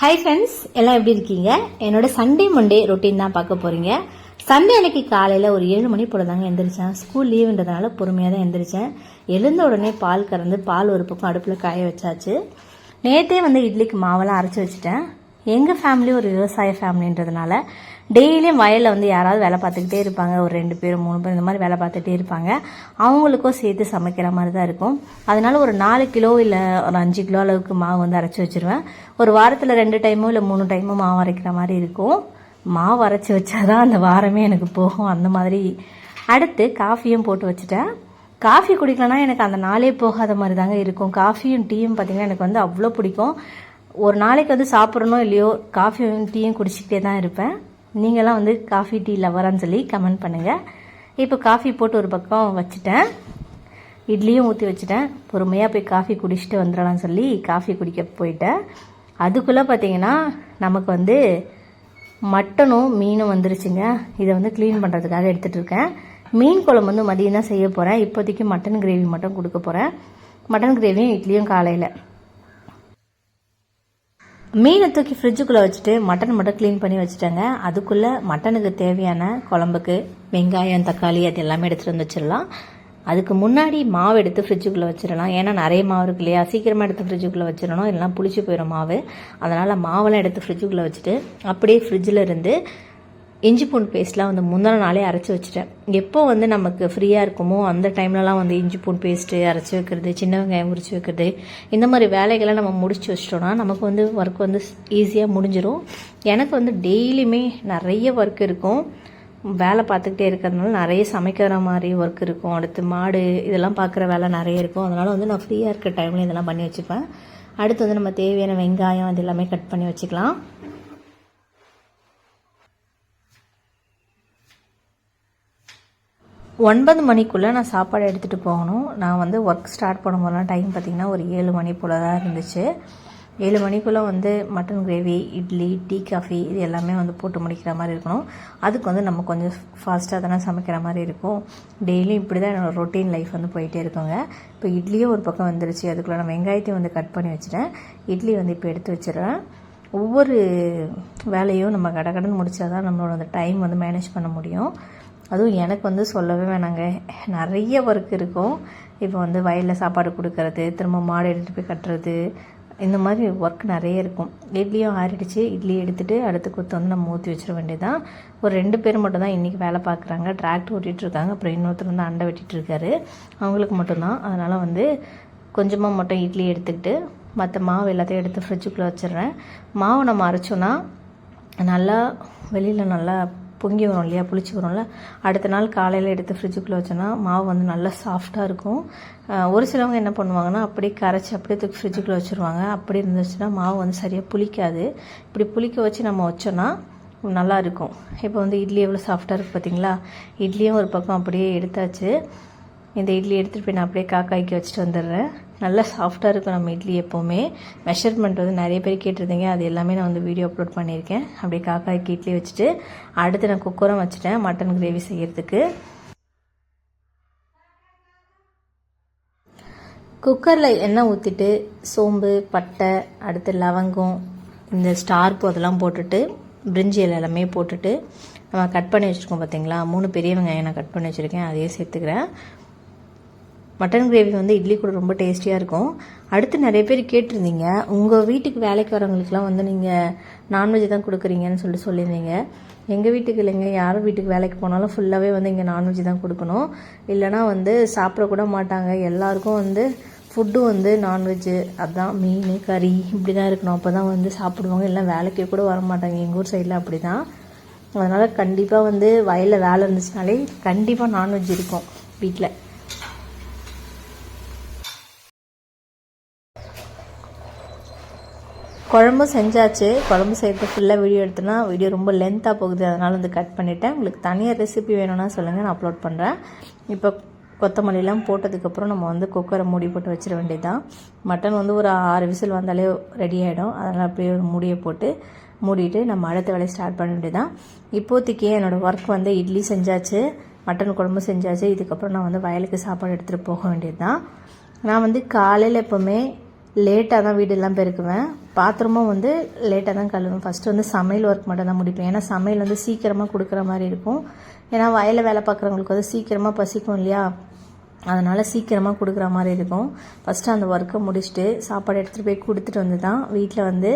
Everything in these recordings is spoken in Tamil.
ஹாய் ஃப்ரெண்ட்ஸ் எல்லாம் எப்படி இருக்கீங்க? என்னோட சண்டே மண்டே ரொட்டீன் தான் பார்க்க போகிறீங்க சண்டே அன்னைக்கு காலையில் ஒரு ஏழு மணி போல தாங்க எந்திரிச்சேன். ஸ்கூல் லீவுன்றதுனால பொறுமையாக தான் எந்திரிச்சேன். எழுந்த உடனே பால் கறந்து பால் ஒரு பக்கம் அடுப்பில் காய வச்சாச்சு. நேற்றே வந்து இட்லிக்கு மாவெல்லாம் அரைச்சி வச்சுட்டேன். எங்கள் ஃபேமிலி ஒரு விவசாய ஃபேமிலின்றதுனால டெய்லியும் வயலில் வந்து யாராவது வேலை பார்த்துக்கிட்டே இருப்பாங்க. ஒரு ரெண்டு பேர் மூணு பேர் இந்த மாதிரி வேலை பார்த்துட்டே இருப்பாங்க. அவங்களுக்கும் சேர்த்து சமைக்கிற மாதிரி தான் இருக்கும். அதனால ஒரு நாலு கிலோ இல்லை ஒரு அஞ்சு கிலோ அளவுக்கு மாவு வந்து அரைச்சி வச்சிருவேன். ஒரு வாரத்தில் ரெண்டு டைமோ இல்லை மூணு டைமோ மாவு அரைக்கிற மாதிரி இருக்கும். மாவு அரைச்சி வச்சாதான் அந்த வாரமே எனக்கு போகும். அந்த மாதிரி. அடுத்து காஃபியும் போட்டு வச்சுட்டேன். காஃபி குடிக்கலனா எனக்கு அந்த நாளே போகாத மாதிரி தாங்க இருக்கும். காஃபியும் டீயும் பார்த்தீங்கன்னா எனக்கு வந்து அவ்வளோ பிடிக்கும். ஒரு நாளைக்கு வந்து சாப்பிட்றனோ இல்லையோ காஃபியும் டீயும் குடிச்சிக்கிட்டே தான் இருப்பேன். நீங்களாம் வந்து காஃபி டீ லவரான்னு சொல்லி கமெண்ட் பண்ணுங்கள் இப்போ காஃபி போட்டு ஒரு பக்கம் வச்சுட்டேன். இட்லியும் ஊற்றி வச்சுட்டேன். பொறுமையாக போய் காஃபி குடிச்சிட்டு வந்துடலாம்னு சொல்லி காஃபி குடிக்க போயிட்டேன். அதுக்குள்ளே பார்த்தீங்கன்னா நமக்கு வந்து மட்டனும் மீனும் வந்துருச்சுங்க. இதை வந்து க்ளீன் பண்ணுறதுக்காக எடுத்துகிட்டு இருக்கேன். மீன் குழம்பு வந்து மதியம் தான் செய்ய போகிறேன் இப்போதைக்கு மட்டன் கிரேவி மட்டும் கொடுக்க போகிறேன் மட்டன் கிரேவியும் இட்லியும் காலையில். மீனை தூக்கி ஃப்ரிட்ஜுக்குள்ளே வச்சுட்டு மட்டன் மட்டும் க்ளீன் பண்ணி வச்சுட்டேங்க. அதுக்குள்ளே மட்டனுக்கு தேவையான குழம்புக்கு வெங்காயம் தக்காளி அது எல்லாமே எடுத்துகிட்டு வந்து வச்சிடலாம். அதுக்கு முன்னாடி மாவு எடுத்து ஃப்ரிட்ஜுக்குள்ளே வச்சிடலாம். ஏன்னா நிறைய மாவு இருக்கு இல்லையா? சீக்கிரமாக எடுத்து ஃப்ரிட்ஜுக்குள்ளே வச்சிடணும். இல்லைனா புளிச்சு போயிடும் மாவு. அதனால் மாவெல்லாம் எடுத்து ஃப்ரிட்ஜுக்குள்ளே வச்சுட்டு அப்படியே ஃப்ரிட்ஜில் இருந்து இஞ்சி பூண்டு பேஸ்ட்லாம் வந்து முந்தின நாளே அரைச்சி வச்சுட்டேன். எப்போ வந்து நமக்கு ஃப்ரீயாக இருக்குமோ அந்த டைம்லலாம் வந்து இஞ்சி பூண்டு பேஸ்ட்டு அரைச்சி வைக்கிறது சின்ன வெங்காயம் உரிச்சு வைக்கிறது இந்த மாதிரி வேலைகளை நம்ம முடிச்சு வச்சிட்டோன்னா நமக்கு வந்து ஒர்க் வந்து ஈஸியாக முடிஞ்சிடும் எனக்கு வந்து டெய்லியுமே நிறைய ஒர்க் இருக்கும். வேலை பார்த்துக்கிட்டே இருக்கிறதுனால நிறைய சமைக்கிற மாதிரி ஒர்க் இருக்கும். அடுத்து மாடு இதெல்லாம் பார்க்குற வேலை நிறைய இருக்கும். அதனால் வந்து நான் ஃப்ரீயாக இருக்கிற டைமில் இதெல்லாம் பண்ணி வச்சுப்பேன். அடுத்து வந்து நம்ம தேவையான வெங்காயம் அது எல்லாமே கட் பண்ணி வச்சுக்கலாம். ஒன்பது மணிக்குள்ளே நான் சாப்பாடு எடுத்துகிட்டு போகணும். நான் வந்து ஒர்க் ஸ்டார்ட் பண்ணும்போதெல்லாம் டைம் பார்த்திங்கன்னா ஒரு ஏழு மணி போல் தான் இருந்துச்சு. ஏழு மணிக்குள்ளே வந்து mutton gravy idli tea coffee இது எல்லாமே வந்து போட்டு முடிக்கிற மாதிரி இருக்கணும். அதுக்கு வந்து நம்ம கொஞ்சம் ஃபாஸ்ட்டாக தானே சமைக்கிற மாதிரி இருக்கும். டெய்லியும் இப்படி தான் என்னோடய ரொட்டீன் லைஃப் வந்து போயிட்டே இருக்குங்க. இப்போ இட்லியும் ஒரு பக்கம் வந்துருச்சு. அதுக்குள்ளே நான் வெங்காயத்தையும் வந்து கட் பண்ணி வச்சுட்டேன். இட்லி வந்து இப்போ எடுத்து வச்சிடுறேன். ஒவ்வொரு வேலையும் நம்ம கடன் கடன் முடித்தா தான் நம்மளோட அந்த டைம் வந்து மேனேஜ் பண்ண முடியும். அதுவும் எனக்கு வந்து சொல்லவே வேணாங்க. நிறைய ஒர்க் இருக்கும். இப்போ வந்து வயலில் சாப்பாடு கொடுக்கறது திரும்ப மாடு எடுத்துகிட்டு போய் கட்டுறது இந்த மாதிரி ஒர்க் நிறைய இருக்கும். இட்லியும் ஆறிடுச்சு. இட்லி எடுத்துகிட்டு அடுத்த குத்து வந்து நம்ம ஊற்றி வச்சிட வேண்டியதான் ஒரு ரெண்டு பேர் மட்டும் தான் இன்றைக்கி வேலை பார்க்குறாங்க. டிராக்டர் ஓட்டிகிட்டு இருக்காங்க. அப்புறம் இன்னொருத்தர் வந்து அண்டை வெட்டிகிட்ருக்காரு அவங்களுக்கு மட்டும்தான் அதனால் வந்து கொஞ்சமாக மட்டும் இட்லி எடுத்துக்கிட்டு மற்ற மாவு எல்லாத்தையும் எடுத்து ஃப்ரிட்ஜுக்குள்ளே வச்சிடுறேன். மாவு நம்ம அரைச்சோன்னா நல்லா வெளியில் நல்லா பொங்கி வரும் இல்லையா புளிச்சு வரும்ல அடுத்த நாள் காலையில் எடுத்து ஃப்ரிட்ஜுக்குள்ளே வச்சோன்னா மாவு வந்து நல்லா சாஃப்டாக இருக்கும். ஒரு சிலவங்க என்ன பண்ணுவாங்கன்னா அப்படியே கரைச்சி அப்படியே தூக்கி ஃப்ரிட்ஜுக்குள்ளே வச்சுருவாங்க. அப்படி இருந்துச்சுன்னா மாவு வந்து சரியாக புளிக்காது. இப்படி புளிக்க வச்சு நம்ம வச்சோன்னா நல்லா இருக்கும். இப்போ வந்து இட்லி எவ்வளோ சாஃப்டாக இருக்குது பார்த்தீங்களா இட்லியும் ஒரு பக்கம் அப்படியே எடுத்தாச்சு. இந்த இட்லி எடுத்துகிட்டு போய் நான் அப்படியே காக்காய்க்கு வச்சுட்டு வந்துடுறேன். நல்லா சாஃப்டாக இருக்கும் நம்ம இட்லி எப்போவுமே. மெஷர்மெண்ட் வந்து நிறைய பேர் கேட்டிருந்தீங்க. அது எல்லாமே நான் வந்து வீடியோ அப்லோட் பண்ணியிருக்கேன். அப்படியே காக்காய்க்கு இட்லி வச்சுட்டு அடுத்து நான் குக்கரும் வச்சுட்டேன் மட்டன் கிரேவி செய்கிறதுக்கு குக்கரில் எண்ணெய் ஊற்றிட்டு சோம்பு பட்டை அடுத்து லவங்கம் இந்த ஸ்டார் அதெல்லாம் போட்டுட்டு பிரிஞ்சி இலை எல்லாமே போட்டுட்டு நம்ம கட் பண்ணி வச்சுருக்கோம் பார்த்தீங்களா மூணு பெரிய வெங்காயம் நான் கட் பண்ணி வச்சுருக்கேன். அதையே சேர்த்துக்கிறேன். மட்டன் கிரேவி வந்து இட்லி கூட ரொம்ப டேஸ்டியாக இருக்கும். அடுத்து நிறைய பேர் கேட்டிருந்தீங்க. உங்கள் வீட்டுக்கு வேலைக்கு வரவங்களுக்குலாம் வந்து நீங்கள் நான்வெஜ் தான் கொடுக்குறீங்கன்னு சொல்லி சொல்லியிருந்தீங்க. எங்கள் வீட்டுக்கு இல்லைங்க. யாரும் வீட்டுக்கு வேலைக்கு போனாலும் ஃபுல்லாகவே வந்து இங்கே நான்வெஜ் தான் கொடுக்கணும். இல்லைனா வந்து சாப்பிடக்கூட மாட்டாங்க. எல்லாருக்கும் வந்து ஃபுட்டு வந்து நான்வெஜ்ஜு அதுதான் மீன் கறி இப்படி தான் இருக்கணும். அப்போ தான் வந்து சாப்பிடுவாங்க. இல்லை வேலைக்கு கூட வர மாட்டாங்க. எங்கள் ஊர் சைடில் அப்படி தான் அதனால் கண்டிப்பாக வந்து வயலில் வேலை இருந்துச்சுனாலே கண்டிப்பாக நான்வெஜ் இருக்கும் வீட்டில் குழம்பு செஞ்சாச்சு. குழம்பு செய்கிறது ஃபுல்லாக வீடியோ எடுத்தோன்னா வீடியோ ரொம்ப லென்த்தாக போகுது. அதனால் வந்து கட் பண்ணிவிட்டேன் உங்களுக்கு தனியாக ரெசிபி வேணும்னா சொல்லுங்கள் நான் அப்லோட் பண்ணுறேன் இப்போ கொத்தமல்லிலாம் போட்டதுக்கப்புறம் நம்ம வந்து குக்கரை மூடி போட்டு வச்சிட வேண்டியதுதான். மட்டன் வந்து ஒரு ஆறு விசில் வந்தாலே ரெடி ஆகிடும் அதனால் அப்படியே ஒரு மூடியை போட்டு மூடிட்டு நம்ம அடுத்த வேலையை ஸ்டார்ட் பண்ண வேண்டியதான் இப்போதைக்கு என்னோடய ஒர்க் வந்து இட்லி செஞ்சாச்சு. மட்டன் குழம்பு செஞ்சாச்சு. இதுக்கப்புறம் நான் வந்து வயலுக்கு சாப்பாடு எடுத்துகிட்டு போக வேண்டியது தான் நான் வந்து காலையில் எப்போவுமே லேட்டாக தான் வீடெல்லாம் பெருக்குவேன். பாத்திரமும் வந்து லேட்டாக தான் கழுவுவேன். ஃபஸ்ட்டு வந்து சமையல் ஒர்க் மட்டும் தான் முடிப்பேன். ஏன்னா சமையல் வந்து சீக்கிரமாக கொடுக்குற மாதிரி இருக்கும். ஏன்னா வயலில் வேலை பார்க்குறவங்களுக்கு வந்து சீக்கிரமாக பசிக்கும் இல்லையா? அதனால் சீக்கிரமாக கொடுக்குற மாதிரி இருக்கும். ஃபஸ்ட்டு அந்த ஒர்க்கை முடிச்சுட்டு சாப்பாடு எடுத்துகிட்டு போய் கொடுத்துட்டு வந்து தான் வீட்டில் வந்து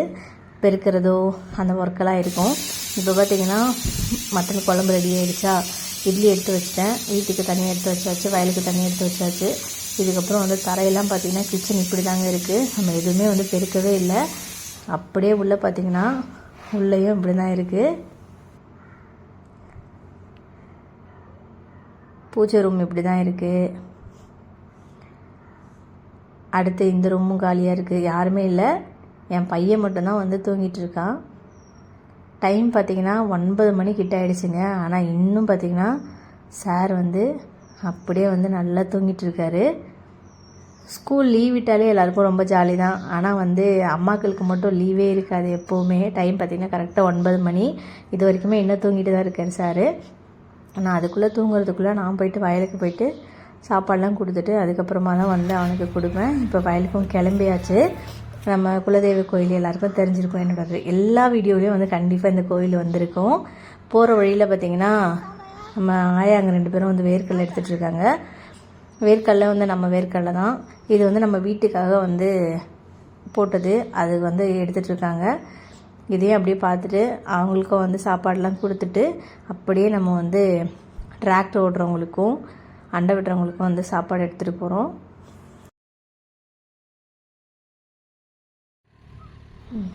பெருக்கிறதோ அந்த ஒர்க்கெல்லாம் இருக்கும். இப்போ பார்த்தீங்கன்னா மட்டன் குழம்பு ரெடி ஆகிடுச்சா இட்லி எடுத்து வச்சிட்டேன். வீட்டுக்கு தனியாக எடுத்து வச்சாச்சு வயலுக்கு தனியாக எடுத்து வச்சாச்சு. இதுக்கப்புறம் வந்து தரையெல்லாம் பார்த்திங்கன்னா கிச்சன் இப்படி தாங்க இருக்குது நம்ம எதுவுமே வந்து பெருக்கவே இல்லை. அப்படியே உள்ளே பார்த்தீங்கன்னா உள்ளேயும் இப்படி தான் இருக்குது பூஜை ரூம் இப்படி தான் இருக்குது அடுத்து இந்த ரூமும் காலியாக இருக்குது யாருமே இல்லை. என் பையன் மட்டும்தான் வந்து தூங்கிட்டு இருக்கான். டைம் பார்த்தீங்கன்னா ஒன்பது மணி கிட்ட ஆகிடுச்சிங்க ஆனால் இன்னும் பார்த்தீங்கன்னா சார் வந்து அப்படியே வந்து நல்லா தூங்கிட்டு இருக்காரு ஸ்கூல் லீவ் விட்டாலே எல்லாருக்கும் ரொம்ப ஜாலி தான் ஆனால் வந்து அம்மாக்களுக்கு மட்டும் லீவே இருக்காது எப்போவுமே. டைம் பார்த்தீங்கன்னா கரெக்டாக ஒன்பது மணி. இது வரைக்குமே இன்னும் தூங்கிட்டு தான் இருக்கேன் சார் நான் அதுக்குள்ளே தூங்குறதுக்குள்ளே நான் போயிட்டு வயலுக்கு போயிட்டு சாப்பாடெலாம் கொடுத்துட்டு அதுக்கப்புறமா தான் வந்து அவனுக்கு கொடுப்பேன். இப்போ வயலுக்கும் கிளம்பியாச்சு. நம்ம குலதெய்வ கோயில் எல்லாருக்கும் தெரிஞ்சிருக்கும் என்னோட எல்லா வீடியோலையும் வந்து கண்டிப்பாக இந்த கோயில் வந்திருக்கும். போகிற வழியில் பார்த்திங்கன்னா நம்ம ஆயா அங்கே ரெண்டு பேரும் வந்து வேர்க்கடலை எடுத்துகிட்டு இருக்காங்க. வேர்க்கடலை வந்து நம்ம வேர்க்கடலை தான். இது வந்து நம்ம வீட்டுக்காக வந்து போட்டது. அது வந்து எடுத்துகிட்டு இருக்காங்க. இதையும் அப்படியே பார்த்துட்டு அவங்களுக்கும் வந்து சாப்பாடெலாம் கொடுத்துட்டு அப்படியே நம்ம வந்து டிராக்டர் ஓட்டுறவங்களுக்கும் அண்டை விட்டுறவங்களுக்கும் வந்து சாப்பாடு எடுத்துகிட்டு போகிறோம்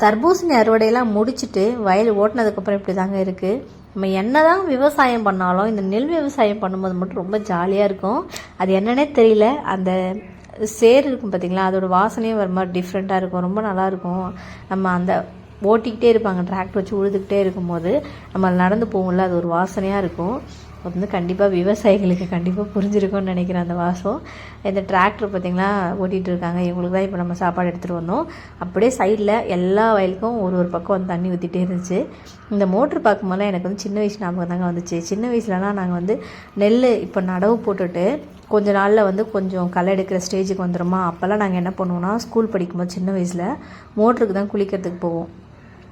தர்பூசணி அறுவடையெல்லாம் முடிச்சுட்டு வயல் ஓட்டினதுக்கப்புறம் இப்படி தாங்க இருக்குது நம்ம என்ன தான் விவசாயம் பண்ணாலும் இந்த நெல் விவசாயம் பண்ணும்போது மட்டும் ரொம்ப ஜாலியாக இருக்கும். அது என்னன்னே தெரியல. அந்த சேர் இருக்கும் பார்த்திங்களா அதோடய வாசனையும் ஒரு மாதிரி டிஃப்ரெண்ட்டாக இருக்கும். ரொம்ப நல்லாயிருக்கும் நம்ம அந்த ஓட்டிக்கிட்டே இருப்பாங்க டிராக்டர் வச்சு உழுதுகிட்டே இருக்கும்போது. நம்ம நடந்து போகும்ல அது ஒரு வாசனையாக இருக்கும். வந்து கண்டிப்பாக விவசாயிகளுக்கு கண்டிப்பாக புரிஞ்சிருக்கும்னு நினைக்கிறேன் அந்த வாசம். இந்த டிராக்டர் பார்த்திங்களா ஓட்டிகிட்டு இருக்காங்க. இவங்களுக்கு தான் இப்போ நம்ம சாப்பாடு எடுத்துகிட்டு வந்தோம். அப்படியே சைடில் எல்லா வயலுக்கும் ஒரு ஒரு பக்கம் வந்து தண்ணி ஊற்றிட்டே இருந்துச்சு. இந்த மோட்ரு பார்க்கும்போதெல்லாம் எனக்கு வந்து சின்ன வயசு ஞாபகம் தாங்க வந்துச்சு. சின்ன வயசுலலாம் நாங்கள் வந்து நெல் இப்போ நடவு போட்டுட்டு கொஞ்ச நாளில் வந்து கொஞ்சம் களை எடுக்கிற ஸ்டேஜுக்கு வந்துடுமா அப்போல்லாம் நாங்கள் என்ன பண்ணுவோம்னா ஸ்கூல் படிக்கும்போது சின்ன வயசில் மோட்டருக்கு தான் குளிக்கிறதுக்கு போவோம்.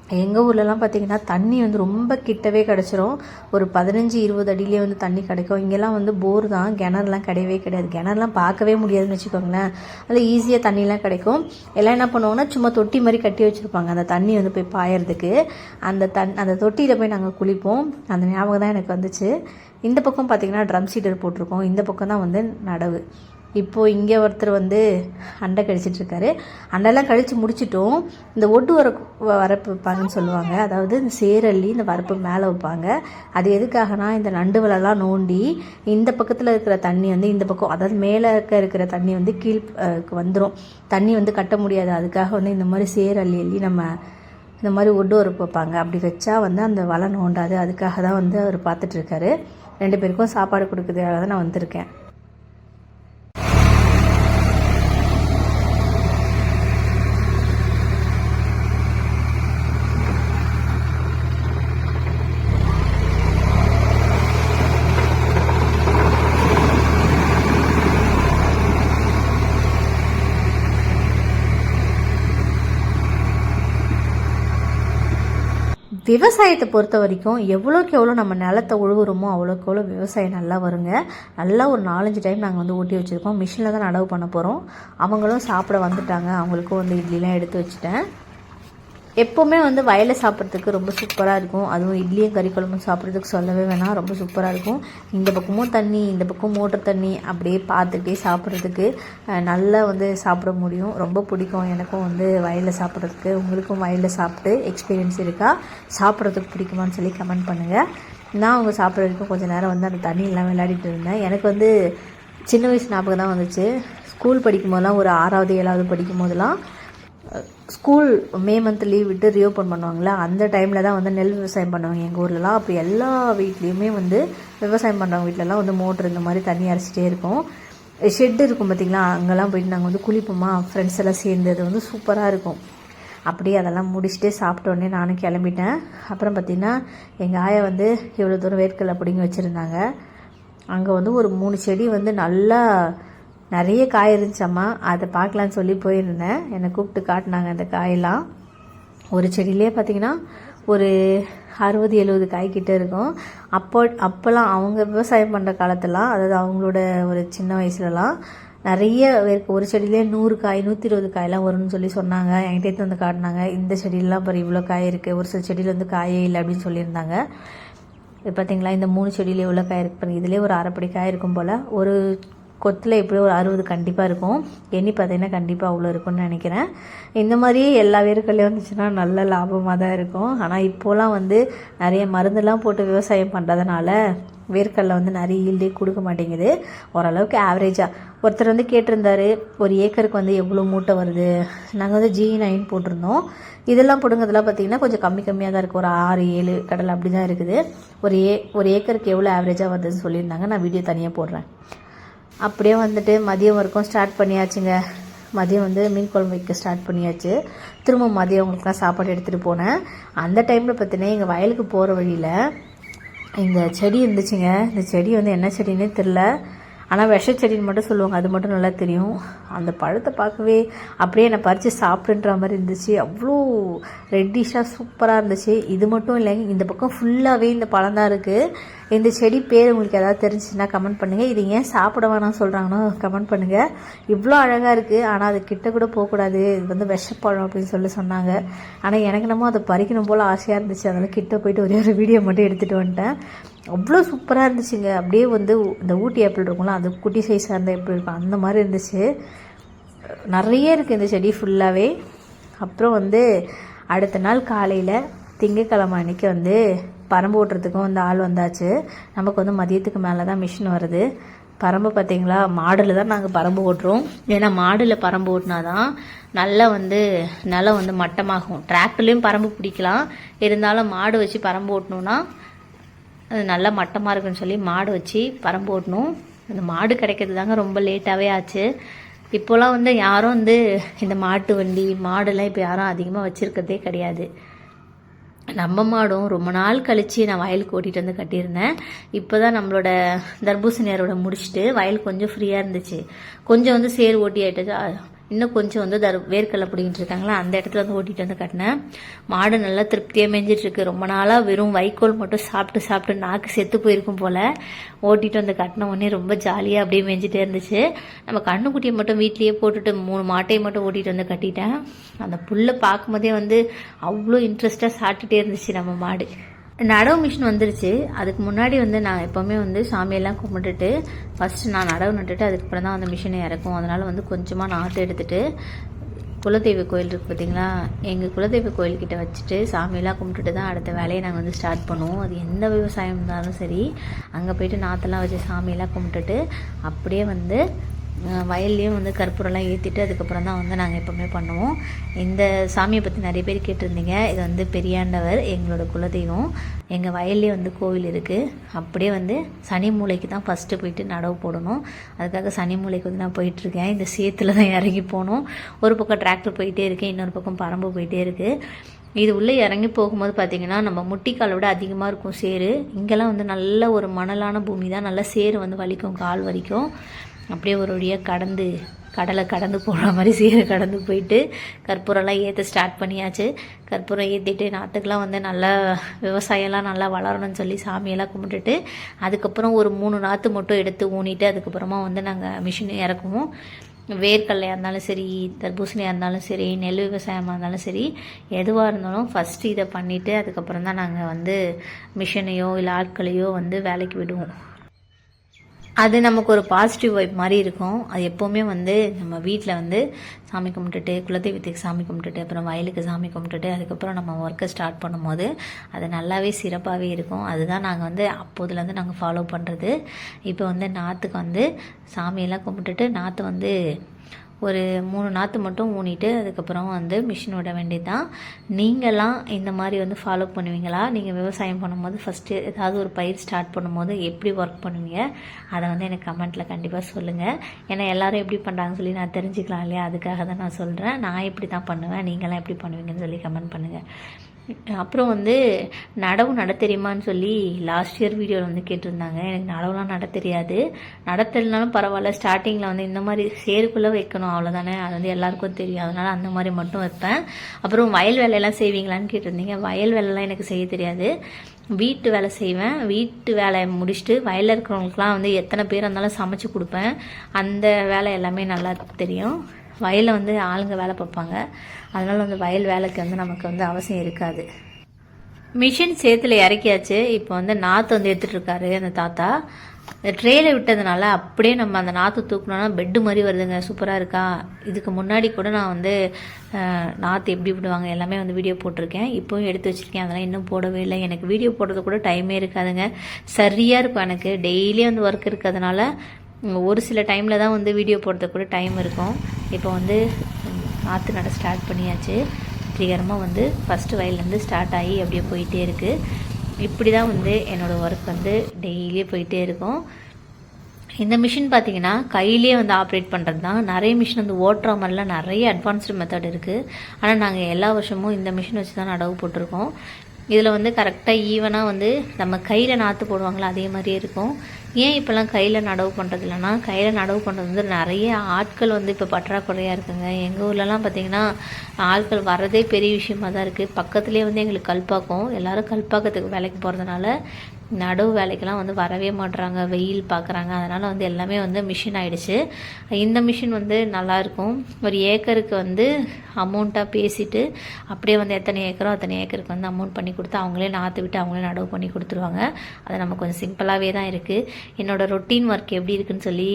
எங்கள் ஊர்லலாம் பார்த்திங்கன்னா தண்ணி வந்து ரொம்ப கிட்டவே கிடச்சிரும். ஒரு பதினஞ்சு இருபது அடியிலே வந்து தண்ணி கிடைக்கும். இங்கெல்லாம் வந்து போர் தான். கிணறுலாம் கிடையவே கிடையாது. கிணறுலாம் பார்க்கவே முடியாதுன்னு வச்சுக்கோங்களேன். அதில் ஈஸியாக தண்ணிலாம் கிடைக்கும். எல்லாம் என்ன பண்ணுவோம்னா சும்மா தொட்டி மாதிரி கட்டி வச்சுருப்பாங்க. அந்த தண்ணி வந்து போய் பாயறதுக்கு. அந்த தண் அந்த தொட்டியில் போய் நாங்கள் குளிப்போம். அந்த ஞாபகம் தான் எனக்கு வந்துச்சு. இந்த பக்கம் பார்த்திங்கன்னா ட்ரம் சீட்டர் போட்டிருக்கோம். இந்த பக்கம் தான் வந்து நடவு. இப்போது இங்கே ஒருத்தர் வந்து அண்டை கழிச்சிட்டு இருக்காரு. அண்டெல்லாம் கழித்து முடிச்சிட்டோம். இந்த ஒட்டு வர வரப்பு வைப்பாங்கன்னு சொல்லுவாங்க. அதாவது இந்த சேரல்லி இந்த வரப்பு மேலே வைப்பாங்க. அது எதுக்காகனா இந்த நண்டு வலைலாம் நோண்டி இந்த பக்கத்தில் இருக்கிற தண்ணி வந்து இந்த பக்கம் அதாவது மேலே இருக்க இருக்கிற தண்ணி வந்து கீழ் வந்துடும் தண்ணி வந்து கட்ட முடியாது. அதுக்காக வந்து இந்த மாதிரி சேரல்லி அள்ளி நம்ம இந்த மாதிரி ஒட்டு வரப்பு வைப்பாங்க. அப்படி வச்சா வந்து அந்த வலை நோண்டாது. அதுக்காக தான் வந்து அவர் பார்த்துட்ருக்காரு ரெண்டு பேருக்கும் சாப்பாடு கொடுக்குறதுக்காக தான் நான் வந்திருக்கேன். விவசாயத்தை பொறுத்த வரைக்கும் எவ்வளோக்கு எவ்வளோ நம்ம நிலத்தை உழுவுறோமோ அவ்வளோக்கு எவ்வளோ விவசாயம் நல்லா வருங்க. நல்லா ஒரு நாலஞ்சு டைம் நாங்கள் வந்து ஊட்டி வச்சுருக்கோம். மிஷினில் தான் நடவு பண்ண போகிறோம் அவங்களும் சாப்பிட வந்துட்டாங்க. அவங்களுக்கும் வந்து இட்லிலாம் எடுத்து வச்சுட்டேன். எப்போவுமே வந்து வயலில் சாப்பிட்றதுக்கு ரொம்ப சூப்பராக இருக்கும். அதுவும் இட்லியும் கறி குழம்பும் சாப்பிட்றதுக்கு சொல்லவே வேணாம். ரொம்ப சூப்பராக இருக்கும். இந்த பக்கமும் தண்ணி இந்த பக்கம் மோட்டர் தண்ணி அப்படியே பார்த்துக்கிட்டே சாப்பிட்றதுக்கு நல்லா வந்து சாப்பிட முடியும். ரொம்ப பிடிக்கும். எனக்கும் வந்து வயலில் சாப்பிட்றதுக்கு. உங்களுக்கும் வயலில் சாப்பிட்டு எக்ஸ்பீரியன்ஸ் இருக்கா? சாப்பிட்றதுக்கு பிடிக்குமான்னு சொல்லி கமெண்ட் பண்ணுங்கள் நான் அவங்க சாப்பிட்ற வரைக்கும் கொஞ்சம் நேரம் வந்து அந்த தண்ணியெல்லாம் விளையாடிட்டு இருந்தேன். எனக்கு வந்து சின்ன வயசு ஞாபகம் தான் வந்துச்சு. ஸ்கூல் படிக்கும் போதெல்லாம் ஒரு ஆறாவது ஏழாவது படிக்கும் போதெல்லாம் ஸ்கூல் மே மந்த் லீவ் விட்டு ரீஓப்பன் பண்ணுவாங்களே அந்த டைமில் தான் வந்து நெல் விவசாயம் பண்ணுவாங்க. எங்கள் ஊர்லலாம் அப்போ எல்லா வீட்லேயுமே வந்து விவசாயம் பண்ணுறவங்க வீட்டிலலாம் வந்து மோட்ரு இந்த மாதிரி தண்ணி அரைச்சிட்டே இருக்கும் ஷெட்டு இருக்கும் பார்த்திங்களா அங்கெல்லாம் போயிட்டு நாங்கள் வந்து குளிப்போமா? ஃப்ரெண்ட்ஸ் எல்லாம் சேர்ந்து அது வந்து சூப்பராக இருக்கும். அப்படியே அதெல்லாம் முடிச்சுட்டு சாப்பிட்டோடனே நானும் கிளம்பிட்டேன். அப்புறம் பார்த்திங்கன்னா எங்கள் ஆயா வந்து இவ்வளோ தூரம் வேர்க்கல் அப்படிங்க வச்சுருந்தாங்க. அங்கே வந்து ஒரு மூணு செடி வந்து நல்லா நிறைய காய் இருந்துச்சம்மா. அதை பார்க்கலான்னு சொல்லி போயிருந்தேன். என்னை கூப்பிட்டு காட்டினாங்க அந்த காயெல்லாம். ஒரு செடியிலே பார்த்தீங்கன்னா ஒரு அறுபது எழுபது காய் கிட்டே இருக்கும். அப்போ அப்போல்லாம் அவங்க விவசாயம் பண்ணுற காலத்துலாம் அதாவது அவங்களோட ஒரு சின்ன வயசுலலாம் நிறைய பேருக்கு ஒரு செடியிலே நூறு காய் நூற்றி இருபது காயெல்லாம் வரும்னு சொல்லி சொன்னாங்க. என்கிட்ட வந்து காட்டினாங்க. இந்த செடியிலலாம் பாரு இவ்வளோ காய் இருக்குது ஒரு சில செடியில் வந்து காயே இல்லை அப்படின்னு சொல்லியிருந்தாங்க. இப்போ பார்த்தீங்களா? இந்த மூணு செடியிலே எவ்வளோ காய் இருக்கு. பாருங்க இதுலேயே ஒரு அரைப்படி காய் இருக்கும் போல். ஒரு கொத்தில் எப்படி ஒரு அறுபது கண்டிப்பாக இருக்கும். எண்ணி பார்த்தீங்கன்னா கண்டிப்பாக அவ்வளோ இருக்கும்னு நினைக்கிறேன். இந்த மாதிரி எல்லா வேர்கள்லையும் வந்துச்சுன்னா நல்ல லாபமாக தான் இருக்கும். ஆனால் இப்போலாம் வந்து நிறைய மருந்துலாம் போட்டு விவசாயம் பண்ணுறதுனால வேர்க்கடலை வந்து நிறைய ஈல்டே கொடுக்க மாட்டேங்குது. ஓரளவுக்கு ஆவரேஜாக ஒருத்தர் வந்து கேட்டிருந்தாரு ஒரு ஏக்கருக்கு வந்து எவ்வளோ மூட்டை வருது? நாங்கள் வந்து ஜி நைன் போட்டிருந்தோம். இதெல்லாம் பிடுங்கிறதுலாம் பார்த்தீங்கன்னா கொஞ்சம் கம்மி கம்மியாக தான் இருக்குது ஒரு ஆறு ஏழு கடலை அப்படி தான் இருக்குது. ஒரு ஏ ஒரு ஏக்கருக்கு எவ்வளோ ஆவரேஜாக வருதுன்னு சொல்லியிருந்தாங்க. நான் வீடியோ தனியாக போடுறேன். அப்படியே வந்துட்டு மதியம் வரைக்கும் ஸ்டார்ட் பண்ணியாச்சுங்க. மதியம் வந்து மீன் குழம்பு வைக்க ஸ்டார்ட் பண்ணியாச்சு. திரும்ப மதியம் அவங்களுக்குலாம் சாப்பாடு எடுத்துகிட்டு போனேன். அந்த டைமில் பார்த்தீங்கன்னா எங்கள் வயலுக்கு போகிற வழியில் இந்த செடி இருந்துச்சுங்க. இந்த செடி வந்து என்ன செடின்னே தெரில ஆனால் விஷச்செடின்னு மட்டும் சொல்லுவாங்க. அது மட்டும் நல்லா தெரியும். அந்த பழத்தை பார்க்கவே அப்படியே என்னை பறித்து சாப்பிடுன்ற மாதிரி இருந்துச்சு. அவ்வளோ ரெட்டிஷாக சூப்பராக இருந்துச்சு. இது மட்டும் இல்லைங்க. இந்த பக்கம் ஃபுல்லாகவே இந்த பழம் தான் இருக்குது இந்த செடி பேர் உங்களுக்கு ஏதாவது தெரிஞ்சுச்சுன்னா கமெண்ட் பண்ணுங்கள் இது ஏன் சாப்பிட வேணாம் சொல்கிறாங்கன்னு கமெண்ட் பண்ணுங்கள் இவ்வளோ அழகாக இருக்குது ஆனால் அது கிட்ட கூட போகக்கூடாது. இது வந்து விஷப்பழம் அப்படின்னு சொல்லி சொன்னாங்க. ஆனால் எனக்கு என்னமோ அதை பறிக்கணும் போல் ஆசையாக இருந்துச்சு. அதனால் கிட்ட போயிட்டு ஒரே ஒரு வீடியோ மட்டும் எடுத்துகிட்டு வந்துட்டேன். அவ்வளோ சூப்பராக இருந்துச்சுங்க. அப்படியே வந்து இந்த ஊட்டி ஆப்பிள் இருக்கும்ல அது குட்டி சைஸாக இருந்தால் எப்படி இருக்கும்? அந்த மாதிரி இருந்துச்சு. நிறைய இருக்குது இந்த செடி ஃபுல்லாகவே அப்புறம் வந்து அடுத்த நாள் காலையில் திங்கக்கிழமை அன்னைக்கு வந்து பரம்பு ஓட்டுறதுக்கும் வந்து ஆள் வந்தாச்சு. நமக்கு வந்து மதியத்துக்கு மேலே தான் மிஷின் வருது. பரம்பு பார்த்திங்களா மாடில் தான் நாங்கள் பரம்பு ஓட்டுறோம். ஏன்னா மாடில் பரம்பு ஓட்டினா தான் நல்லா வந்து நிலம் வந்து மட்டமாகும். டிராக்டர்லேயும் பரம்பு பிடிக்கலாம். இருந்தாலும் மாடு வச்சு பரம்பு ஓட்டணுன்னா அது நல்லா மட்டமாக இருக்குன்னு சொல்லி மாடு வச்சு பரம்பு ஓட்டணும். அந்த மாடு கிடைக்கிறது தாங்க ரொம்ப லேட்டாகவே ஆச்சு. இப்போலாம் வந்து யாரும் வந்து இந்த மாட்டு வண்டி மாடெல்லாம் இப்போ யாரும் அதிகமாக வச்சுருக்கிறதே கிடையாது. நம்ம மாடும் ரொம்ப நாள் கழித்து நான் வயலுக்கு ஓட்டிகிட்டு வந்து கட்டியிருந்தேன். இப்போ தான் நம்மளோட தர்பூசணி முடிச்சுட்டு வயல் கொஞ்சம் ஃப்ரீயாக இருந்துச்சு. கொஞ்சம் வந்து சேர் ஓட்டி ஆகிட்டது இன்னும் கொஞ்சம் வந்து தர் வேர்க்கடலை பிடிக்கிட்டு இருக்காங்களா அந்த இடத்துல வந்து ஓட்டிகிட்டு வந்து கட்டினேன். மாடு நல்லா திருப்தியாக மேய்ஞ்சிட்ருக்கு ரொம்ப நாளாக வெறும் வைக்கோல் மட்டும் சாப்பிட்டு சாப்பிட்டு நாக்கு செத்து போயிருக்கும் போல் ஓட்டிகிட்டு வந்து கட்டின உடனே ரொம்ப ஜாலியாக அப்படியே மேய்ஞ்சிட்டே இருந்துச்சு. நம்ம கண்ணுக்குட்டியை மட்டும் வீட்லேயே போட்டுட்டு மூணு மாட்டையை மட்டும் ஓட்டிகிட்டு வந்து கட்டிட்டேன். அந்த புல்லை பார்க்கும்போதே வந்து அவ்வளோ இன்ட்ரெஸ்ட்டாக சாப்பிட்டுட்டே இருந்துச்சு நம்ம மாடு. நடவு மிஷின் வந்துருச்சு. அதுக்கு முன்னாடி வந்து நான் எப்போவுமே வந்து சாமியெல்லாம் கும்பிட்டுட்டு ஃபஸ்ட்டு நான் நடவு நட்டுட்டு அதுக்கப்புறம் தான் அந்த மிஷினை இறக்கும். அதனால் வந்து கொஞ்சமாக நாற்று எடுத்துட்டு குலதெய்வ கோயில் இருக்குது பார்த்தீங்களா எங்கள் குலதெய்வ கோயில்கிட்ட வச்சுட்டு சாமியெல்லாம் கும்பிட்டுட்டு தான் அடுத்த வேலையை நாங்கள் வந்து ஸ்டார்ட் பண்ணுவோம். அது எந்த விவசாயம் இருந்தாலும் சரி அங்கே போயிட்டு நாற்றெல்லாம் வச்சு சாமியெல்லாம் கும்பிட்டுட்டு அப்படியே வந்து வயல்லையும் வந்து கற்பூரம்லாம் ஏற்றிட்டு அதுக்கப்புறம் தான் வந்து நாங்கள் எப்போவுமே பண்ணுவோம். இந்த சாமியை பற்றி நிறைய பேர் கேட்டிருந்தீங்க. இது வந்து பெரியாண்டவர் எங்களோட குலதெய்வம். எங்கள் வயல்லே வந்து கோவில் இருக்குது அப்படியே வந்து சனி மூளைக்கு தான் ஃபஸ்ட்டு போயிட்டு நடவு போடணும். அதுக்காக சனி மூளைக்கு வந்து நான் போயிட்டுருக்கேன். இந்த சேத்துல தான் இறங்கி போகணும். ஒரு பக்கம் டிராக்டர் போயிட்டே இருக்கேன் இன்னொரு பக்கம் பரம்பு போயிட்டே இருக்குது இது உள்ளே இறங்கி போகும்போது பார்த்திங்கன்னா நம்ம முட்டிக்காலை விட அதிகமாக இருக்கும் சேரு இங்கெல்லாம் வந்து நல்ல ஒரு மணலான பூமி தான் நல்ல சேரு வந்து வலிக்கும் கால் வலிக்கும். அப்படியே ஒரு வழியாக கடந்து கடலை கடந்து போகிற மாதிரி சீரை கடந்து போயிட்டு கற்பூரம்லாம் ஏற்ற ஸ்டார்ட் பண்ணியாச்சு. கற்பூரம் ஏற்றிட்டு நாற்றுக்கெலாம் வந்து நல்லா விவசாயம்லாம் நல்லா வளரணும்னு சொல்லி சாமியெல்லாம் கும்பிட்டுட்டு அதுக்கப்புறம் ஒரு மூணு நாற்று மட்டும் எடுத்து ஊனிட்டு அதுக்கப்புறமா வந்து நாங்கள் மிஷின் இறக்குவோம். வேர்க்கடலையாக இருந்தாலும் சரி தர்பூசணியாக இருந்தாலும் சரி நெல் விவசாயமாக இருந்தாலும் சரி எதுவாக இருந்தாலும் ஃபஸ்ட்டு இதை பண்ணிவிட்டு அதுக்கப்புறம் தான் நாங்கள் வந்து மிஷினையோ இல்லை ஆட்களையோ வந்து வேலைக்கு விடுவோம். அது நமக்கு ஒரு பாசிட்டிவ் வைப் மாதிரி இருக்கும். அது எப்போவுமே வந்து நம்ம வீட்டில் வந்து சாமி கும்பிட்டுட்டு குலதெய்வத்துக்கு சாமி கும்பிட்டுட்டு அப்புறம் வயலுக்கு சாமி கும்பிட்டுட்டு அதுக்கப்புறம் நம்ம ஒர்க்கை ஸ்டார்ட் பண்ணும்போது அது நல்லாவே சிறப்பாகவே இருக்கும். அதுதான் நாங்கள் வந்து அப்போதுலேருந்து நாங்கள் ஃபாலோ பண்ணுறது இப்போ வந்து நாற்றுக்கு வந்து சாமியெல்லாம் கும்பிட்டுட்டு நாற்று வந்து ஒரு மூணு நாற்று மட்டும் ஊனிட்டு அதுக்கப்புறம் வந்து மிஷின் விட வேண்டியதுதான். நீங்களாம் இந்த மாதிரி வந்து ஃபாலோ பண்ணுவீங்களா? நீங்கள் விவசாயம் பண்ணும்போது ஃபஸ்ட்டு ஏதாவது ஒரு பயிர் ஸ்டார்ட் பண்ணும்போது எப்படி ஒர்க் பண்ணுவீங்க? அதை வந்து எனக்கு கமெண்ட்டில் கண்டிப்பாக சொல்லுங்கள் ஏன்னா எல்லோரும் எப்படி பண்ணுறாங்கன்னு சொல்லி நான் தெரிஞ்சுக்கலாம் இல்லையா? அதுக்காக தான் நான் சொல்கிறேன் நான் எப்படி தான் பண்ணுவேன்? நீங்களாம் எப்படி பண்ணுவீங்கன்னு சொல்லி கமெண்ட் பண்ணுங்கள் அப்புறம் வந்து நடவு நட தெரியுமான்னு சொல்லி லாஸ்ட் இயர் வீடியோவில் வந்து கேட்டிருந்தாங்க. எனக்கு நடவுலாம் நட தெரியாது. நட தெரியலனாலும் பரவாயில்ல ஸ்டார்டிங்கில் வந்து இந்த மாதிரி சேருக்குள்ளே வைக்கணும் அவ்வளோதானே அது வந்து எல்லாருக்கும் தெரியும். அதனால் அந்த மாதிரி மட்டும் வைப்பேன். அப்புறம் வயல் வேலையெல்லாம் செய்வீங்களான்னு கேட்டிருந்தீங்க. வயல் வேலைலாம் எனக்கு செய்ய தெரியாது. வீட்டு வேலை செய்வேன். வீட்டு வேலையை முடிச்சுட்டு வயலில் இருக்கிறவங்களுக்குலாம் வந்து எத்தனை பேர் இருந்தாலும் சமைச்சு கொடுப்பேன். அந்த வேலை எல்லாமே நல்லா தெரியும். வயலில் வந்து ஆளுங்க வேலை பார்ப்பாங்க. அதனால் வந்து வயல் வேலைக்கு வந்து நமக்கு வந்து அவசியம் இருக்காது. மிஷின் சேத்துல இறக்கியாச்சு. இப்போ வந்து நாற்று வந்து எடுத்துகிட்டு இருக்காரு அந்த தாத்தா. இந்த ட்ரேல விட்டதுனால அப்படியே நம்ம அந்த நாற்று தூக்கணும்னா பெட்டு மாதிரி வருதுங்க. சூப்பராக இருக்கா? இதுக்கு முன்னாடி கூட நான் வந்து நாற்று எப்படி விடுவாங்க எல்லாமே வந்து வீடியோ போட்டிருக்கேன். இப்போவும் எடுத்து வச்சிருக்கேன். அதெல்லாம் இன்னும் போடவே இல்லை. எனக்கு வீடியோ போடுறது கூட டைமே இருக்காதுங்க. சரியாக இருக்கும் எனக்கு. டெய்லியும் வந்து ஒர்க் இருக்கிறதுனால ஒரு சில டைமில் தான் வந்து வீடியோ போடுறதுக்கு கூட டைம் இருக்கும். இப்போ வந்து ஆற்று நட ஸ்டார்ட் பண்ணியாச்சு. வெற்றிகரமாக வந்து ஃபஸ்ட்டு வயல்லேருந்து ஸ்டார்ட் ஆகி அப்படியே போயிட்டே இருக்குது இப்படி தான் வந்து என்னோடய ஒர்க் வந்து டெய்லியே போயிட்டே இருக்கும். இந்த மிஷின் பார்த்தீங்கன்னா கையிலேயே வந்து ஆப்ரேட் பண்ணுறது தான். நிறைய மிஷின் வந்து ஓட்டுற மாதிரிலாம் நிறைய அட்வான்ஸ்டு மெத்தட் இருக்குது ஆனால் நாங்கள் எல்லா வருஷமும் இந்த மிஷின் வச்சு தான் நடவு போட்டிருக்கோம். இதில் வந்து கரெக்டாக ஈவனாக வந்து நம்ம கையில் நாற்று போடுவாங்களோ அதே மாதிரியே இருக்கும். ஏன் இப்போல்லாம் கையில் நடவு பண்ணுறது இல்லைன்னா கையில் நடவு பண்ணுறது வந்து நிறைய ஆட்கள் வந்து இப்போ பற்றாக்குறையாக இருக்குங்க. எங்கள் ஊர்லலாம் பார்த்தீங்கன்னா ஆட்கள் வர்றதே பெரிய விஷயமா தான் இருக்குது பக்கத்துலேயே வந்து எங்களுக்கு கல்பாக்கம் எல்லாரும் கல்பாக்கத்துக்கு வேலைக்கு போகிறதுனால நடவு வேலைக்கெல்லாம் வந்து வரவே மாட்றாங்க. வெயில் பார்க்குறாங்க அதனால் வந்து எல்லாமே வந்து மிஷின் ஆயிடுச்சு. இந்த மிஷின் வந்து நல்லாயிருக்கும் ஒரு ஏக்கருக்கு வந்து அமௌண்ட்டாக பேசிட்டு அப்படியே வந்து எத்தனை ஏக்கரோ அத்தனை ஏக்கருக்கு வந்து அமௌண்ட் பண்ணி கொடுத்து அவங்களே நாற்று விட்டு அவங்களே நடவு பண்ணி கொடுத்துருவாங்க. அது நம்ம கொஞ்சம் சிம்பிளாகவே தான் இருக்குது என்னோடய ரொட்டீன் ஒர்க் எப்படி இருக்குன்னு சொல்லி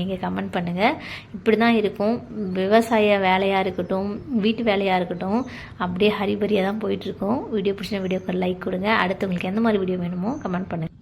நீங்கள் கமெண்ட் பண்ணுங்கள் இப்படி தான் இருக்கும். விவசாய வேலையாக இருக்கட்டும் வீட்டு வேலையாக இருக்கட்டும் அப்படியே ஹரிபரியாக தான் போயிட்டுருக்கோம் வீடியோ பிடிச்சின வீடியோக்கு லைக் கொடுங்க. அடுத்து உங்களுக்கு எந்த மாதிரி வீடியோ வேணுமோ கமெண்ட் பண்ணுங்கள்